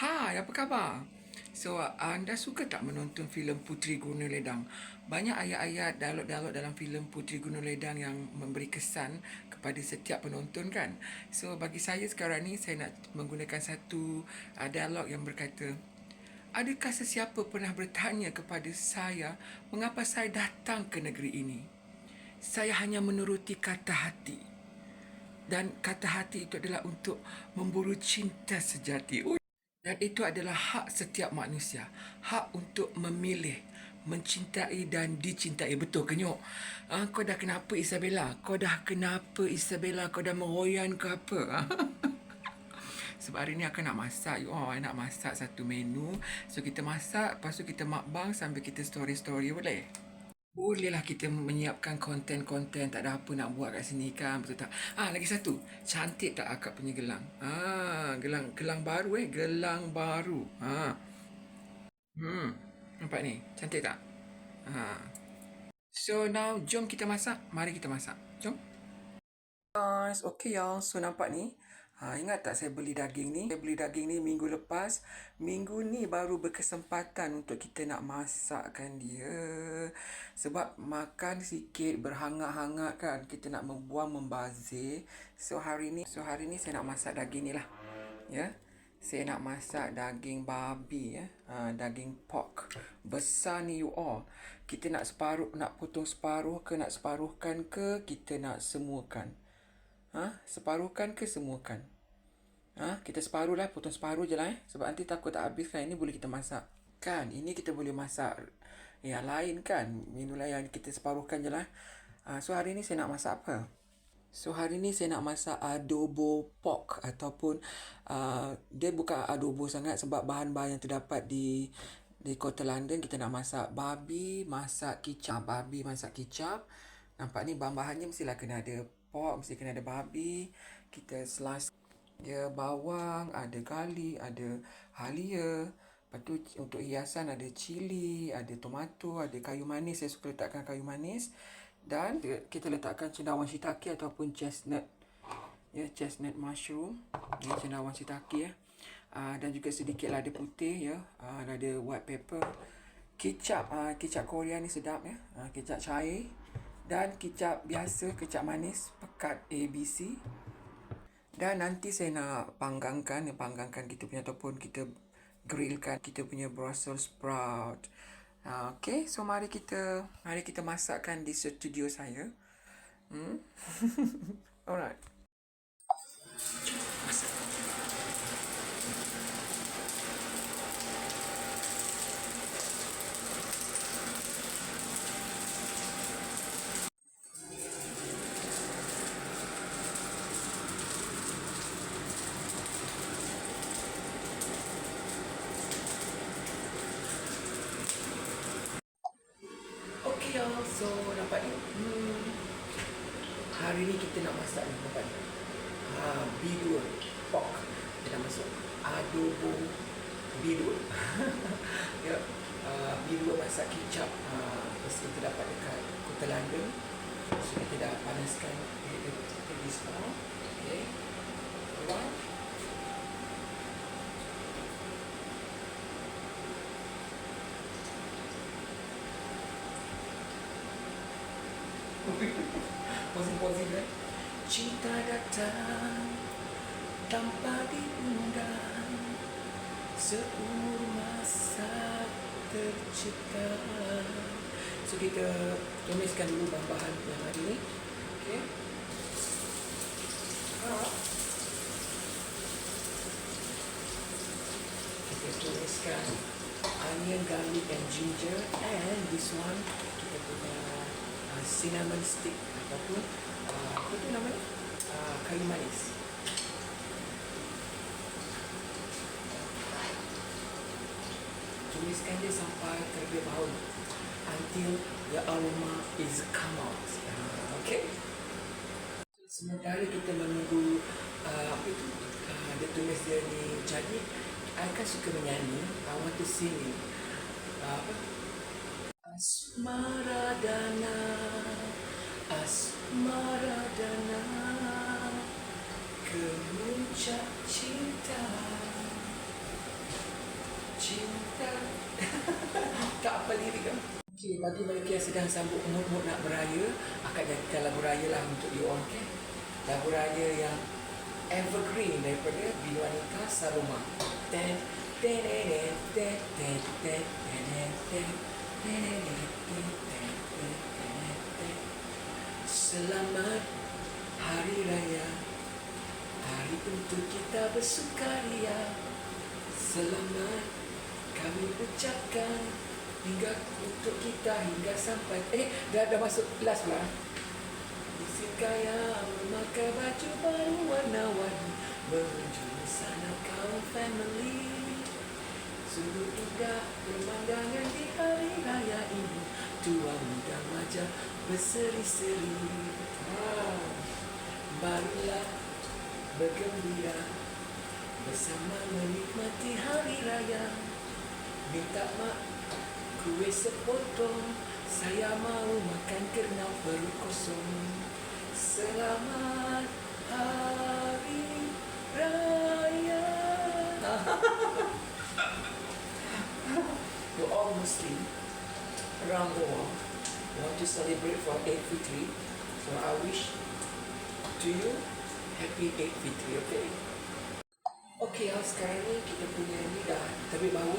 Hai, apa khabar? So, anda suka tak menonton filem Puteri Gunung Ledang? Banyak ayat-ayat, dialog-dialog dalam filem Puteri Gunung Ledang yang memberi kesan kepada setiap penonton kan? So, bagi saya sekarang ni, saya nak menggunakan satu uh, dialog yang berkata, Adakah sesiapa pernah bertanya kepada saya mengapa saya datang ke negeri ini? Saya hanya menuruti kata hati. Dan kata hati itu adalah untuk memburu cinta sejati. Dan itu adalah hak setiap manusia. Hak untuk memilih, mencintai dan dicintai. Betul ke nyok? Ha, kau dah kenapa Isabella? Kau dah kenapa Isabella? Kau dah meroyan ke apa? Sebab hari ni aku nak masak. Oh, nak masak satu menu. So, kita masak. Lepas tu kita makbang sambil kita story-story boleh? Bolehlah kita menyiapkan konten-konten tak ada apa nak buat kat sini kan betul tak? Ah lagi satu, cantik tak akak punya gelang? Ah gelang gelang baru eh, gelang baru. Ha. Hmm. Nampak ni? Cantik tak? Ha. So now jom kita masak. Mari kita masak. Jom. Guys, okay y'all. So nampak ni, Ha, ingat tak saya beli daging ni? Saya beli daging ni minggu lepas. Minggu ni baru berkesempatan untuk kita nak masakkan dia. Sebab makan sikit berhangat-hangat kan. Kita nak membuang membazir. So hari ni, so hari ni saya nak masak daging ni lah. Ya. Saya nak masak daging babi ya. Ha, daging pork. Besar ni you all. Kita nak separuh, nak potong separuh ke nak separuhkan ke kita nak semuakan. Ha? Separuhkan ke semuakan? Ha? Kita separuh lah, potong separuh je lah eh. Sebab nanti takut tak habis kan, ini boleh kita masak. Kan, ini kita boleh masak yang lain kan. Inilah yang kita separuhkan je lah. Ha, so hari ni saya nak masak apa? So hari ni saya nak masak adobo pork ataupun uh, dia bukan adobo sangat sebab bahan-bahan yang terdapat di di kota London kita nak masak babi, masak kicap, babi masak kicap. Nampak ni bahan-bahannya mestilah kena ada pork, mesti kena ada babi. Kita slice dia bawang, ada gali, ada halia. Lepas tu untuk hiasan ada cili, ada tomato, ada kayu manis. Saya suka letakkan kayu manis. Dan kita letakkan cendawan shiitake ataupun chestnut. Ya, chestnut mushroom. Ya, cendawan shiitake ya. Uh, dan juga sedikit lada putih ya. Uh, ada white pepper. Kicap, uh, kicap Korea ni sedap ya. Uh, kicap cair dan kicap biasa, kicap manis, pekat ABC. Dan nanti saya nak panggangkan, panggangkan kita punya ataupun kita grillkan kita punya Brussels sprout. Ha, okay, so mari kita mari kita masakkan di studio saya. Hmm? Alright. Okay y'all, so dapat ni. Hmm. Hari ni kita nak masak ni, dapat ni. Ha, bidul, pork. Kita nak masuk adobo bidul. ya, uh, bidul masak kicap. Ha, mesti kita dapat London. So kita dah panaskan di semua. Okay. Alright. Posing-posing kan Cinta datang Tanpa diundang Seumur masa tercipta So kita tumiskan dulu bahan-bahan yang ada ni. Okay. Kita tumiskan onion, garlic and ginger. And this one kita punya uh, cinnamon stick ataupun uh, apa tu nama ni? Uh, kayu manis. Tuliskan dia sampai terlebih dahulu until the aroma is come out. Uh, okay? Sementara kita menunggu uh, apa itu uh, dia tulis dia ni jadi, I kan suka menyanyi. I want to sing. Uh, apa? Asmaradana Asmaradana Kemuncak cinta cinta. tak apa lirik kan? Okey, bagi mereka yang sedang sambut umur-umur nak beraya, akan jadikan lagu raya lah untuk you all, okay? Lagu raya yang evergreen daripada Bilu Anita Saloma. Ten, ten, ten, ten, ten, ten, ten, ten, ten, ten, ten, ten, ten, ten, ten, ten. Selamat Hari Raya Hari untuk kita bersukaria Selamat kami ucapkan Hingga untuk kita hingga sampai Eh dah, dah masuk last pula Isi kaya memakai baju baru warna-warni Menuju sana kaum family. Sungguh indah pemandangan di hari raya ini Tua muda maja berseri-seri. Wow. Barulah bergembira Bersama menikmati hari raya. Minta mak kue sepotong Saya mau makan kerna perut kosong Selamat Hari Raya You're all Muslim around the world want to celebrate for Eid Fitri. So I wish to you happy Eid Fitri, okay? Okay, sekarang ni kita punya ni dah terbit bau.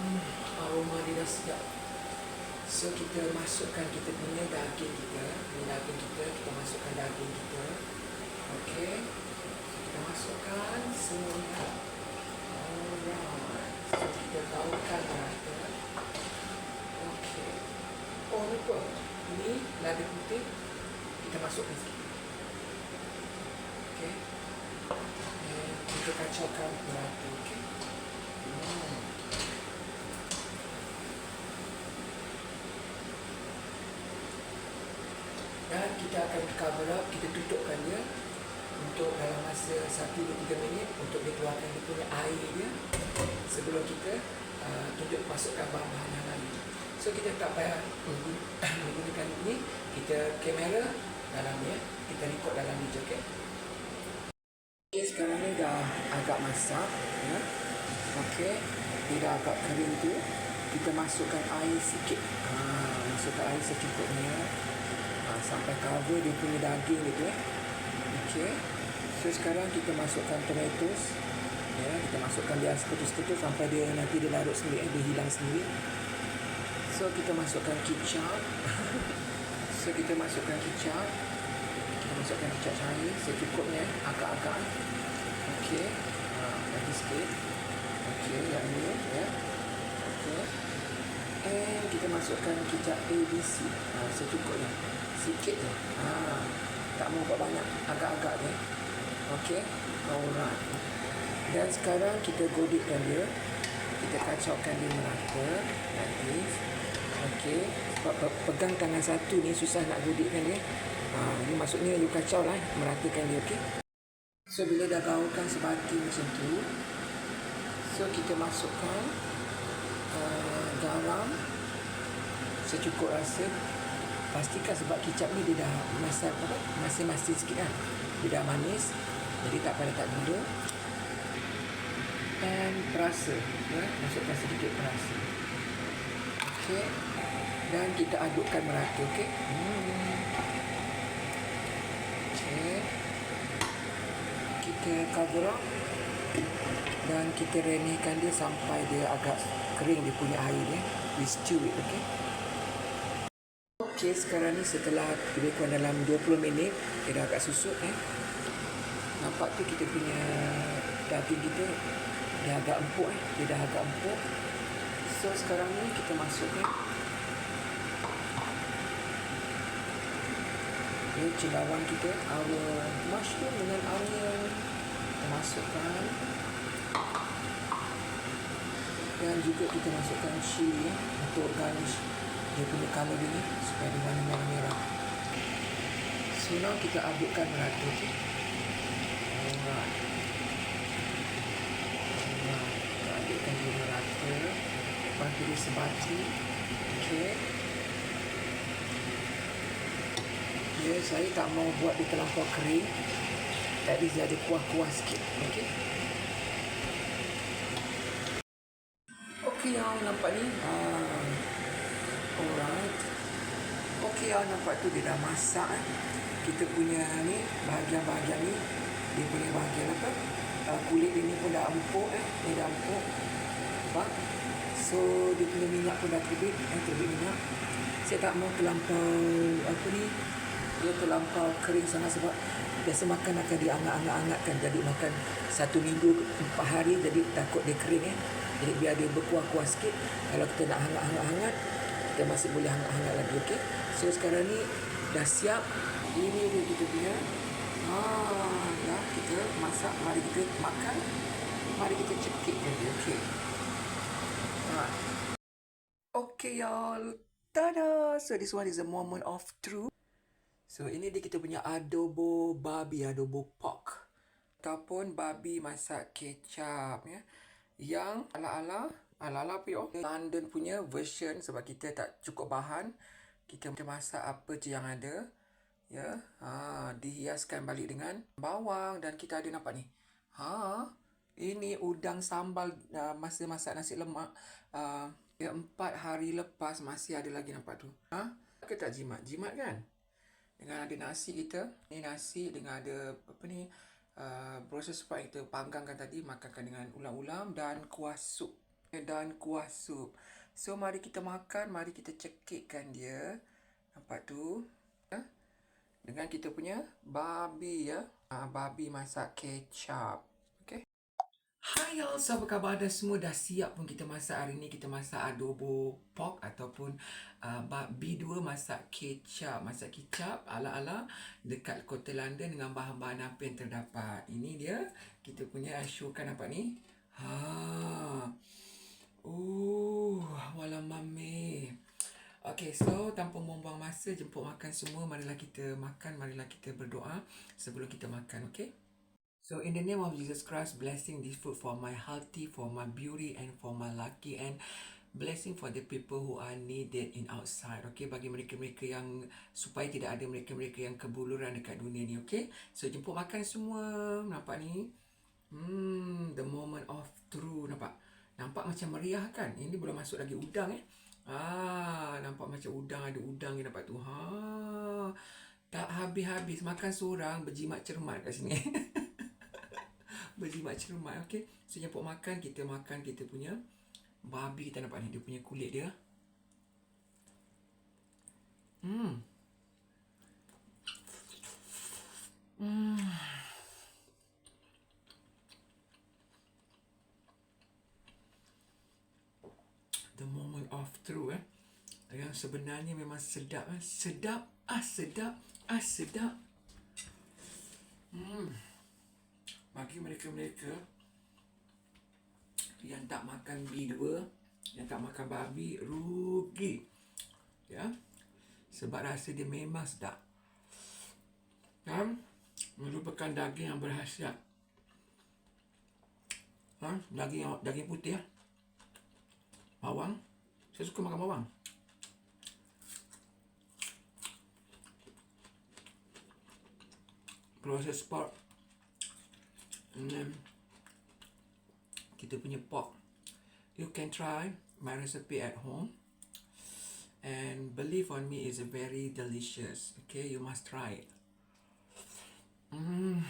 Hmm, aroma dia dah sedap. So kita masukkan kita punya daging kita, ni daging kita, kita masukkan daging kita. Okay. Kita masukkan semuanya. Alright. So kita tahukan rata. Okay. Oh lupa. Ini lada putih kita masukkan sikit. Okay. Dan kita kacaukan merata. Okay. Hmm. Dan kita akan cover up, kita tutupkan dia untuk dalam masa 1-3 minit untuk dia keluarkan dia punya air dia sebelum kita uh, tunjuk masukkan bahan-bahan yang lain. So kita tak payah menggun- menggunakan ni, kita kamera dalam ni, ya. kita record dalam je, okay? Okay, sekarang ni dah agak masak, ya. Okay, dia dah agak kering tu, kita masukkan air sikit. Ha, masukkan air secukupnya. Sampai cover dia punya daging gitu ya. Okay. So sekarang kita masukkan tomatoes. Ya, kita masukkan dia seketul-seketul sampai dia nanti dia larut sendiri, eh, dia hilang sendiri. So kita masukkan kicap. so kita masukkan kicap. Kita masukkan kicap cair secukupnya, agak-agak. Okey. Ha, lagi sikit. Okey, yang ni ya. And kita masukkan kicap ABC. Ha, secukupnya. Sikit je. Ha, tak mau buat banyak. Agak-agak je. Okey. Alright. Dan sekarang kita godikkan dia. Kita kacaukan dia merata. Sebab pe- pegang tangan satu ni susah nak godikkan dia. Ha, ni maksudnya you kacau lah. Meratakan dia. Okey. So bila dah gaulkan sebati macam tu. So kita masukkan uh, garam secukup rasa. Pastikan sebab kicap ni dia dah masak apa masin-masin sikit kan dia dah manis jadi tak payah letak gula dan perasa ya masukkan sedikit perasa. Okey dan kita adukkan merata okey? Hmm. okey. Kita cover up dan kita renihkan dia sampai dia agak kering dia punya air dia we stew it okey Okey, sekarang ni setelah lebih kurang dalam 20 minit, dia dah agak susut eh. Nampak tu kita punya daging kita dia agak empuk eh. Dia dah agak empuk. So sekarang ni kita masukkan Okay, cendawan kita, our mushroom dengan onion. Kita masukkan. Dan juga kita masukkan chili eh, untuk garnish dia punya colour ini supaya dia warna merah-merah. So now kita adukkan merata okay? Alright. Kita adukkan dia merata. Lepas tu dia sebati. Okay. Ya, saya tak mau buat dia terlampau kering. Least dia ada kuah-kuah sikit. Okay. Okey, yang nampak ni. Ah, alright. Okey, yang nampak tu dia dah masak eh. Kita punya ni, bahagian-bahagian ni, dia punya bahagian apa? Uh, kulit dia ni pun dah empuk eh. Dia dah empuk. Nampak? So, dia punya minyak pun dah terbit. Eh, terbit minyak. Saya tak mau terlampau, apa ni, dia terlampau kering sangat sebab biasa makan akan diangat-angat-angatkan. Jadi makan satu minggu, empat hari, jadi takut dia kering eh. Jadi biar dia berkuah-kuah sikit. Kalau kita nak hangat-hangat-hangat, kita masih boleh hangat-hangat lagi, okey? So, sekarang ni dah siap. Ini dia kita punya. Ah, dah kita masak. Mari kita makan. Mari kita cekikkan dia, okey? Alright. Okay, y'all. Tada! So, this one is a moment of truth. So, ini dia kita punya adobo babi, adobo pork. Ataupun babi masak kecap, ya. Yang ala-ala, ala-ala yo? London punya version sebab kita tak cukup bahan. Kita kita masak apa je yang ada. Ya, ha, dihiaskan balik dengan bawang dan kita ada nampak ni. Ha, ini udang sambal uh, masa masak nasi lemak. Uh, ya, empat hari lepas masih ada lagi nampak tu. Ha? Ke tak jimat? Jimat kan? Dengan ada nasi kita. Ni nasi dengan ada apa ni? Uh, proses supaya kita panggangkan tadi. Makankan dengan ulam-ulam dan kuah sup. Dan kuah sup. So, mari kita makan. Mari kita cekikkan dia. Nampak tu? Ha? Dengan kita punya babi ya. Uh, babi masak kecap. Hai y'all, so apa khabar dah semua? Dah siap pun kita masak hari ni. Kita masak adobo pork ataupun uh, B2 masak kecap. Masak kecap ala-ala dekat kota London dengan bahan-bahan apa yang terdapat. Ini dia kita punya showkan nampak ni? Ha. Uh wala mame Okay, so tanpa membuang masa jemput makan semua marilah kita makan marilah kita berdoa sebelum kita makan okay So in the name of Jesus Christ, blessing this food for my healthy, for my beauty and for my lucky and blessing for the people who are needed in outside. Okay, bagi mereka-mereka yang supaya tidak ada mereka-mereka yang kebuluran dekat dunia ni. Okay, so jemput makan semua. Nampak ni? Hmm, the moment of truth. Nampak? Nampak macam meriah kan? Ini belum masuk lagi udang eh. Ah, nampak macam udang ada udang ni nampak tu. Ha. Tak habis-habis makan seorang berjimat cermat kat sini. berjimat cermat okey so jemput makan kita makan kita punya babi kita nampak ni. Dia punya kulit dia. Hmm. Hmm. The moment of truth eh? Yang sebenarnya memang sedap eh? Sedap ah sedap ah sedap. Hmm bagi mereka-mereka yang tak makan B2, yang tak makan babi, rugi. Ya. Sebab rasa dia memang sedap. Dan merupakan daging yang berhasiat. Ha? Daging daging putih ya. Bawang. Saya suka makan bawang. Proses then kita punya pork. You can try my recipe at home. And believe on me it's very delicious. Okay you must try it. Mm.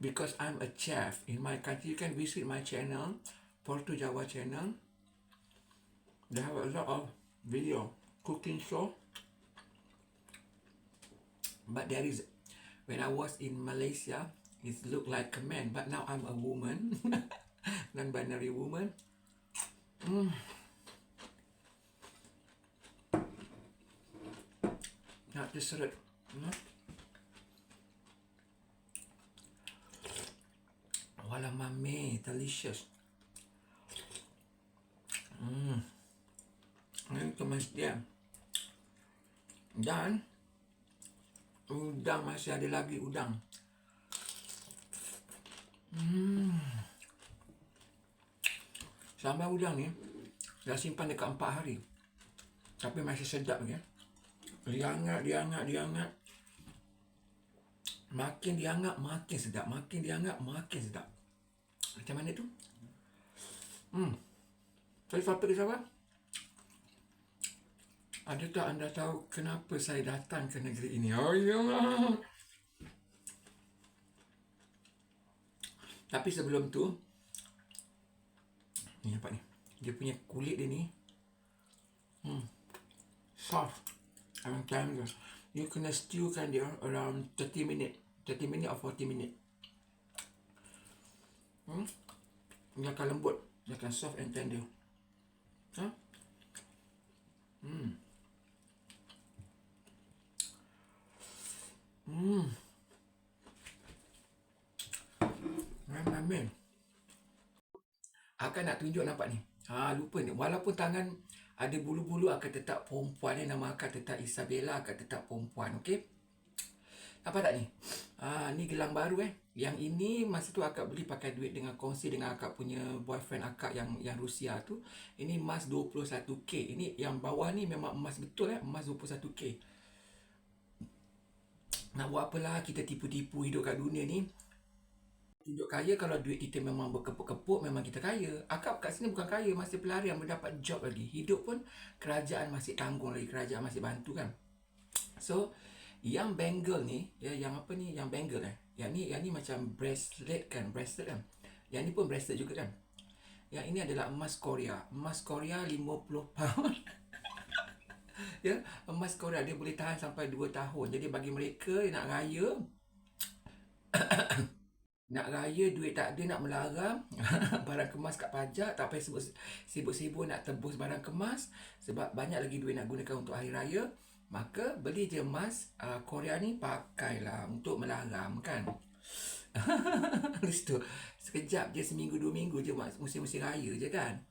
because I'm a chef in my country. You can visit my channel Porto Java channel. They have a lot of video cooking show but there is when I was in Malaysia it looked like a man but now I'm a woman non-binary woman mm. not just seret no? wala mame delicious mm. Ini kemas dia dan Udang masih ada lagi udang. Hmm. Sambal udang ni dah simpan dekat empat hari. Tapi masih sedap ya. Dia hangat, dia hangat, dia hangat. Makin dianggap makin sedap. Makin dianggap makin sedap. Macam mana tu? Hmm. Saya siapa ke siapa? Adakah anda tahu kenapa saya datang ke negeri ini? Oh, ya. Tapi sebelum tu, ni nampak ni. Dia punya kulit dia ni. Hmm. Soft. And tender. You kena stewkan dia around 30 minit. 30 minit or 40 minit. Hmm. Dia akan lembut. Dia akan soft and tender. Ha? Hmm. Hmm. Amin. Akan nak tunjuk nampak ni. Ha, lupa ni. Walaupun tangan ada bulu-bulu akan tetap perempuan ni. Nama akan tetap Isabella akan tetap perempuan. Okey? Nampak tak ni? Ha, ni gelang baru eh. Yang ini masa tu akak beli pakai duit dengan kongsi dengan akak punya boyfriend akak yang yang Rusia tu. Ini emas 21K. Ini yang bawah ni memang emas betul eh. Emas 21K. Nak buat apalah kita tipu-tipu hidup kat dunia ni. Tunjuk kaya kalau duit kita memang berkepuk-kepuk memang kita kaya. Akak kat sini bukan kaya, masih pelarian mendapat job lagi. Hidup pun kerajaan masih tanggung lagi, kerajaan masih bantu kan. So, yang bangle ni, ya yang apa ni, yang bangle eh. Yang ni yang ni macam bracelet kan, bracelet kan. Yang ni pun bracelet juga kan. Yang ini adalah emas Korea. Emas Korea 50 pound. Ya, emas Korea dia boleh tahan sampai 2 tahun. Jadi bagi mereka yang nak raya nak raya duit tak ada nak melarang barang kemas kat pajak. Tak payah sibuk sibuk-sibuk nak tebus barang kemas sebab banyak lagi duit nak gunakan untuk hari raya. Maka beli je emas uh, Korea ni pakailah untuk melarang kan? Lepas tu Sekejap je seminggu dua minggu je Musim-musim raya je kan?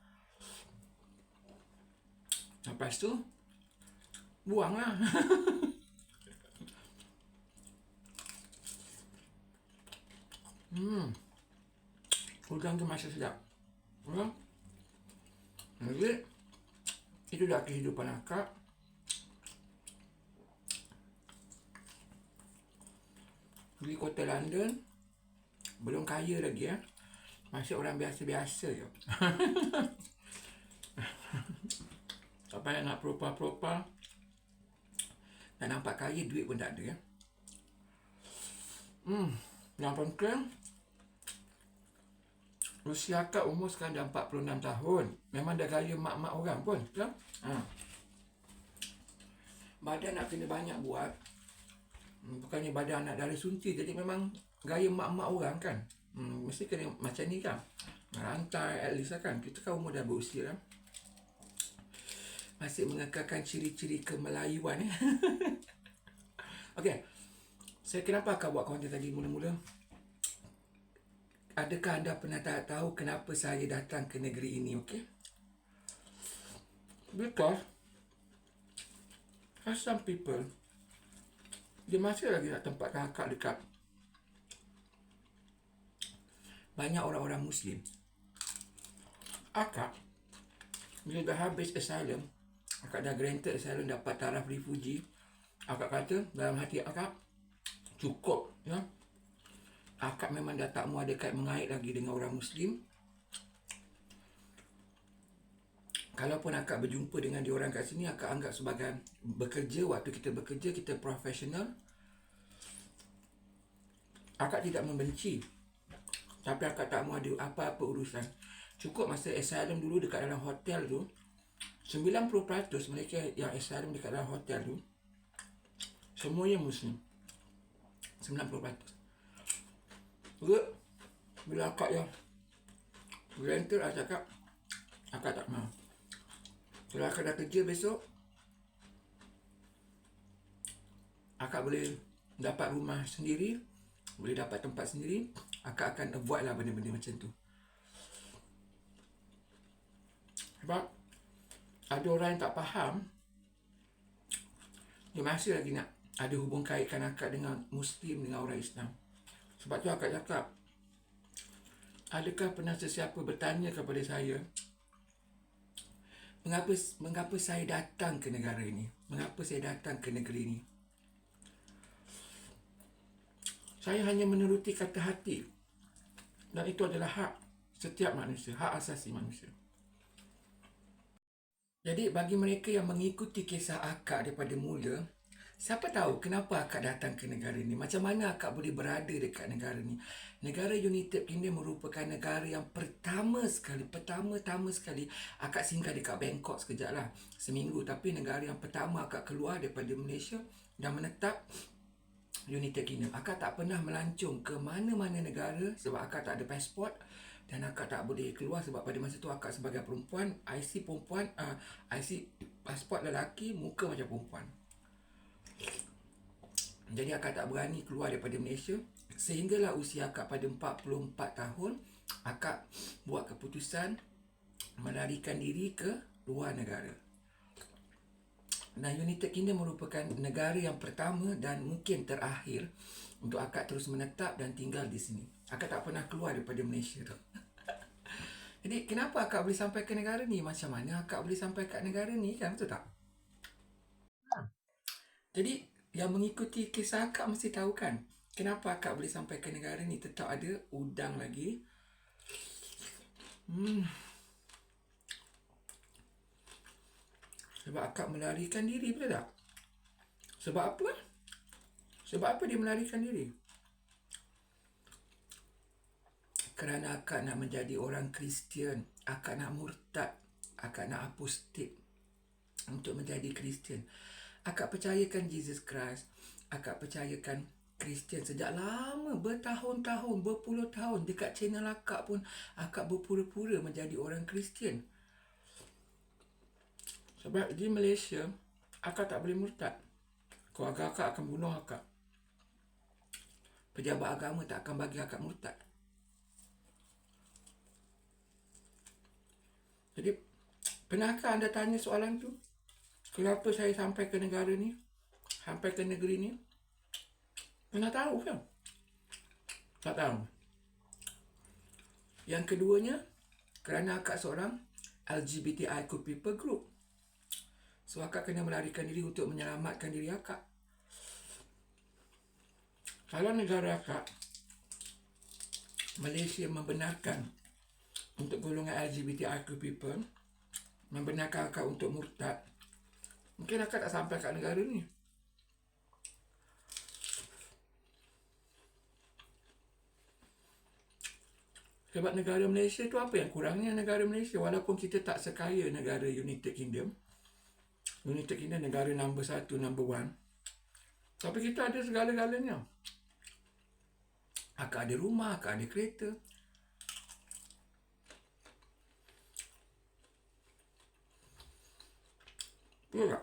Lepas tu Buang lah Hmm. Udang tu masih sedap. Ya. Jadi, itu dah kehidupan akak. Di kota London, belum kaya lagi ya. Masih orang biasa-biasa je. tak payah nak propa-propa. Dan nampak kaya, duit pun tak ada ya. Hmm, yang penting, Usia akak umur sekarang dah 46 tahun. Memang dah gaya mak-mak orang pun. Betul? Ha. Badan nak kena banyak buat. Hmm, bukannya badan anak dari sunti. Jadi memang gaya mak-mak orang kan. Hmm, mesti kena macam ni kan. Rantai at least lah kan. Kita kan umur dah berusia kan. Masih mengekalkan ciri-ciri kemelayuan. Eh? okay. Saya kenapa akak buat konten tadi mula-mula? Adakah anda pernah tak tahu kenapa saya datang ke negeri ini, okey? Because some people dia masih lagi nak tempatkan akak dekat banyak orang-orang Muslim. Akak bila dah habis asylum, akak dah granted asylum dapat taraf refugee, akak kata dalam hati akak cukup, ya akak memang dah tak mau ada kait mengait lagi dengan orang Muslim. Kalaupun akak berjumpa dengan dia orang kat sini, akak anggap sebagai bekerja, waktu kita bekerja, kita profesional. Akak tidak membenci. Tapi akak tak mau ada apa-apa urusan. Cukup masa asylum dulu dekat dalam hotel tu, 90% mereka yang asylum dekat dalam hotel tu, semuanya Muslim. 90%. Juga Bila akak yang Rental lah cakap Akak tak mau Kalau akak dah kerja besok Akak boleh Dapat rumah sendiri Boleh dapat tempat sendiri Akak akan avoid lah benda-benda macam tu Sebab Ada orang yang tak faham Dia masih lagi nak Ada hubung kaitkan akak dengan Muslim Dengan orang Islam sebab tu akak cakap Adakah pernah sesiapa bertanya kepada saya Mengapa mengapa saya datang ke negara ini? Mengapa saya datang ke negeri ini? Saya hanya menuruti kata hati. Dan itu adalah hak setiap manusia, hak asasi manusia. Jadi bagi mereka yang mengikuti kisah akak daripada mula, siapa tahu kenapa akak datang ke negara ini? Macam mana akak boleh berada dekat negara ini? Negara United Kingdom merupakan negara yang pertama sekali, pertama-tama sekali akak singgah dekat Bangkok sekejap lah. Seminggu. Tapi negara yang pertama akak keluar daripada Malaysia dan menetap United Kingdom. Akak tak pernah melancong ke mana-mana negara sebab akak tak ada pasport dan akak tak boleh keluar sebab pada masa tu akak sebagai perempuan IC perempuan uh, IC pasport lelaki muka macam perempuan. Jadi akak tak berani keluar daripada Malaysia. Sehinggalah usia akak pada 44 tahun akak buat keputusan melarikan diri ke luar negara. Dan United Kingdom merupakan negara yang pertama dan mungkin terakhir untuk akak terus menetap dan tinggal di sini. Akak tak pernah keluar daripada Malaysia tu. Jadi kenapa akak boleh sampai ke negara ni? Macam mana akak boleh sampai ke negara ni kan? Betul tak? Ha. Jadi yang mengikuti kisah akak mesti tahu kan? Kenapa akak boleh sampai ke negara ni? Tetap ada udang lagi. Hmm. Sebab akak melarikan diri, betul tak? Sebab apa? Sebab apa dia melarikan diri? Kerana akak nak menjadi orang Kristian, akak nak murtad, akak nak apostate untuk menjadi Kristian. Akak percayakan Jesus Christ, akak percayakan Kristian sejak lama, bertahun-tahun, berpuluh tahun dekat channel akak pun akak berpura-pura menjadi orang Kristian. Sebab di Malaysia, akak tak boleh murtad. Keluarga akak akan bunuh akak. Pejabat agama tak akan bagi akak murtad. Jadi, pernahkah anda tanya soalan tu? Kenapa saya sampai ke negara ni? Sampai ke negeri ni? Pernah tahu kan? Tak tahu. Yang keduanya, kerana akak seorang LGBTIQ people group. So, akak kena melarikan diri untuk menyelamatkan diri akak. Kalau negara akak, Malaysia membenarkan untuk golongan LGBTIQ people membenarkan akak untuk murtad. Mungkin akak tak sampai kat negara ni. Sebab negara Malaysia tu apa yang kurangnya negara Malaysia? Walaupun kita tak sekaya negara United Kingdom United Kingdom negara nombor satu, nombor one. Tapi kita ada segala-galanya. Akak ada rumah, akak ada kereta Betul tak?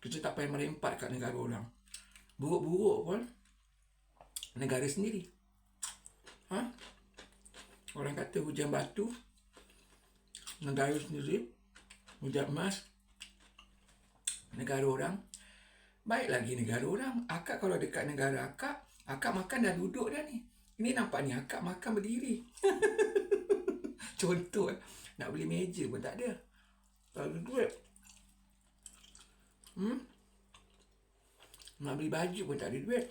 Kita tak payah merempat kat negara orang. Buruk-buruk pun negara sendiri. Ha? Orang kata hujan batu negara sendiri hujan emas negara orang baik lagi negara orang akak kalau dekat negara akak akak makan dah duduk dah ni ini nampak ni akak makan berdiri contoh nak beli meja pun tak ada ada duit. Hmm? Nak beli baju pun tak ada duit.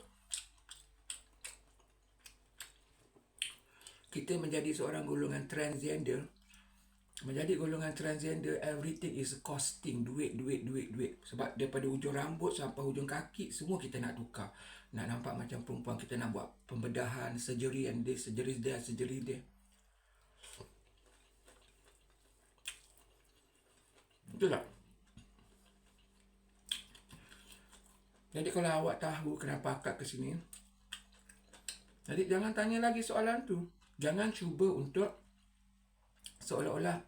Kita menjadi seorang golongan transgender. Menjadi golongan transgender, everything is costing. Duit, duit, duit, duit. Sebab daripada hujung rambut sampai hujung kaki, semua kita nak tukar. Nak nampak macam perempuan, kita nak buat pembedahan, surgery and this, surgery there, surgery there. Betul tak? Jadi kalau awak tahu kenapa akak ke sini, jadi jangan tanya lagi soalan tu. Jangan cuba untuk seolah-olah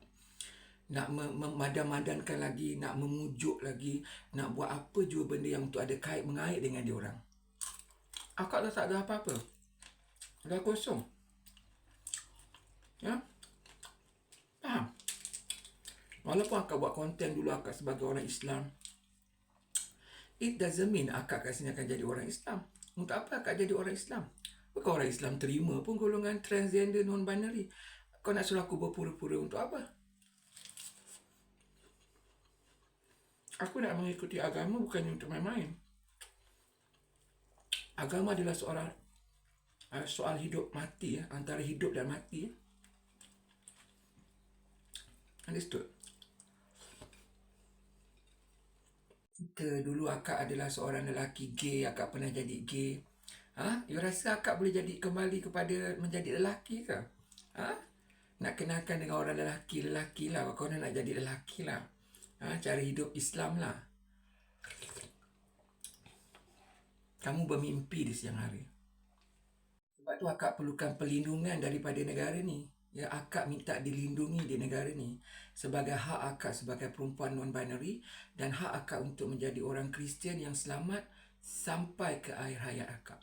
nak memadam-madankan lagi, nak memujuk lagi, nak buat apa jua benda yang untuk ada kait mengait dengan dia orang. Akak dah tak ada apa-apa. Dah kosong. Ya? Walaupun akak buat konten dulu akak sebagai orang Islam, it doesn't mean akak kat sini akan jadi orang Islam. Untuk apa akak jadi orang Islam? Bukan orang Islam terima pun golongan transgender non-binary. Kau nak suruh aku berpura-pura untuk apa? Aku nak mengikuti agama bukannya untuk main-main. agama adalah seorang uh, soal hidup mati ya, antara hidup dan mati. Ya. Understood? Kita dulu akak adalah seorang lelaki gay, akak pernah jadi gay. Ha? You rasa akak boleh jadi kembali kepada menjadi lelaki ke? Ha? Nak kenalkan dengan orang lelaki, lelaki lah. Kau nak jadi lelaki lah. Ha? Cara hidup Islam lah. Kamu bermimpi di siang hari. Sebab tu akak perlukan perlindungan daripada negara ni. Ya, akak minta dilindungi di negara ni sebagai hak akak sebagai perempuan non-binary dan hak akak untuk menjadi orang Kristian yang selamat sampai ke akhir hayat akak.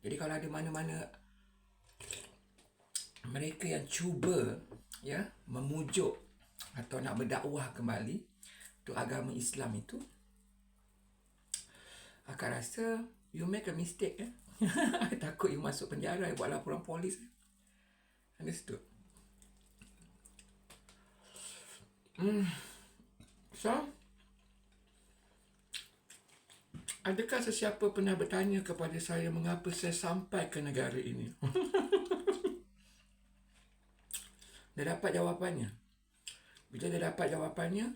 Jadi kalau ada mana-mana mereka yang cuba ya memujuk atau nak berdakwah kembali untuk agama Islam itu akak rasa you make a mistake ya. takut you masuk penjara buat laporan polis. Understood. Hmm. So, adakah sesiapa pernah bertanya kepada saya mengapa saya sampai ke negara ini? dia dapat jawapannya. Bila dia dapat jawapannya,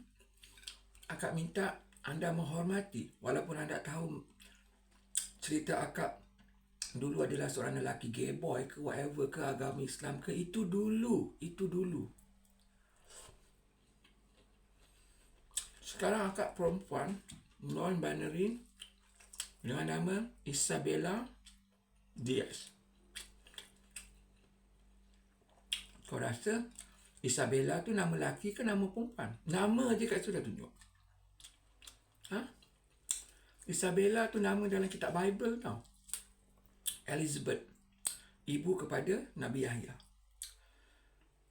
akak minta anda menghormati walaupun anda tahu cerita akak dulu adalah seorang lelaki gay boy ke whatever ke agama Islam ke itu dulu itu dulu. Sekarang akak perempuan non binary dengan nama Isabella Diaz. Kau rasa Isabella tu nama lelaki ke nama perempuan? Nama aja kat sudah tunjuk. Ha? Isabella tu nama dalam kitab Bible tau Elizabeth ibu kepada Nabi Yahya.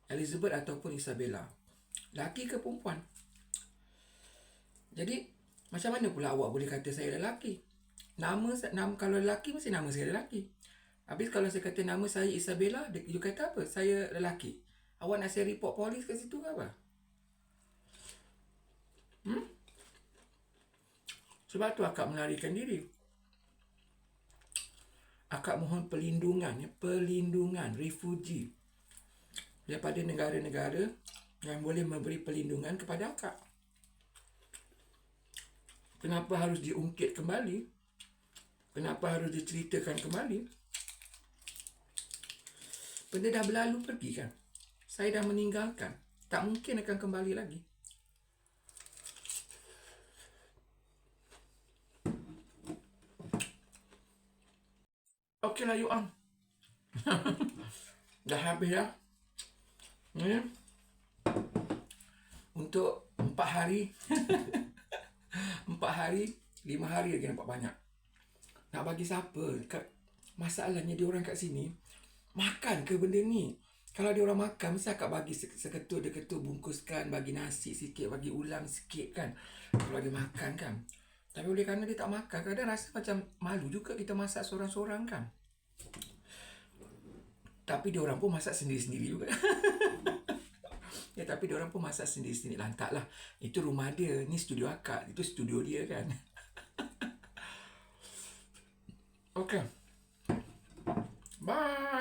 Elizabeth ataupun Isabella. Laki ke perempuan? Jadi macam mana pula awak boleh kata saya lelaki? Nama, nama kalau lelaki mesti nama saya lelaki. Habis kalau saya kata nama saya Isabella you kata apa? Saya lelaki. Awak nak saya report polis ke situ ke apa? Hmm? sebab tu akak melarikan diri akak mohon perlindungan ya, perlindungan refugi daripada negara-negara yang boleh memberi perlindungan kepada akak. Kenapa harus diungkit kembali? Kenapa harus diceritakan kembali? Benda dah berlalu pergi kan? Saya dah meninggalkan. Tak mungkin akan kembali lagi Okey lah you on. Dah habis dah. Ni. Untuk empat hari. empat hari. Lima hari lagi nampak banyak. Nak bagi siapa? Kat, masalahnya dia orang kat sini. Makan ke benda ni? Kalau dia orang makan, mesti akak bagi seketul deketul bungkuskan, bagi nasi sikit, bagi ulang sikit kan. Kalau dia makan kan. Tapi oleh kerana dia tak makan, kadang rasa macam malu juga kita masak seorang-seorang kan tapi dia orang pun masak sendiri-sendiri juga. ya, tapi dia orang pun masak sendiri-sendiri. Lantak lah. Itu rumah dia. Ni studio akak. Itu studio dia kan. okay. Bye.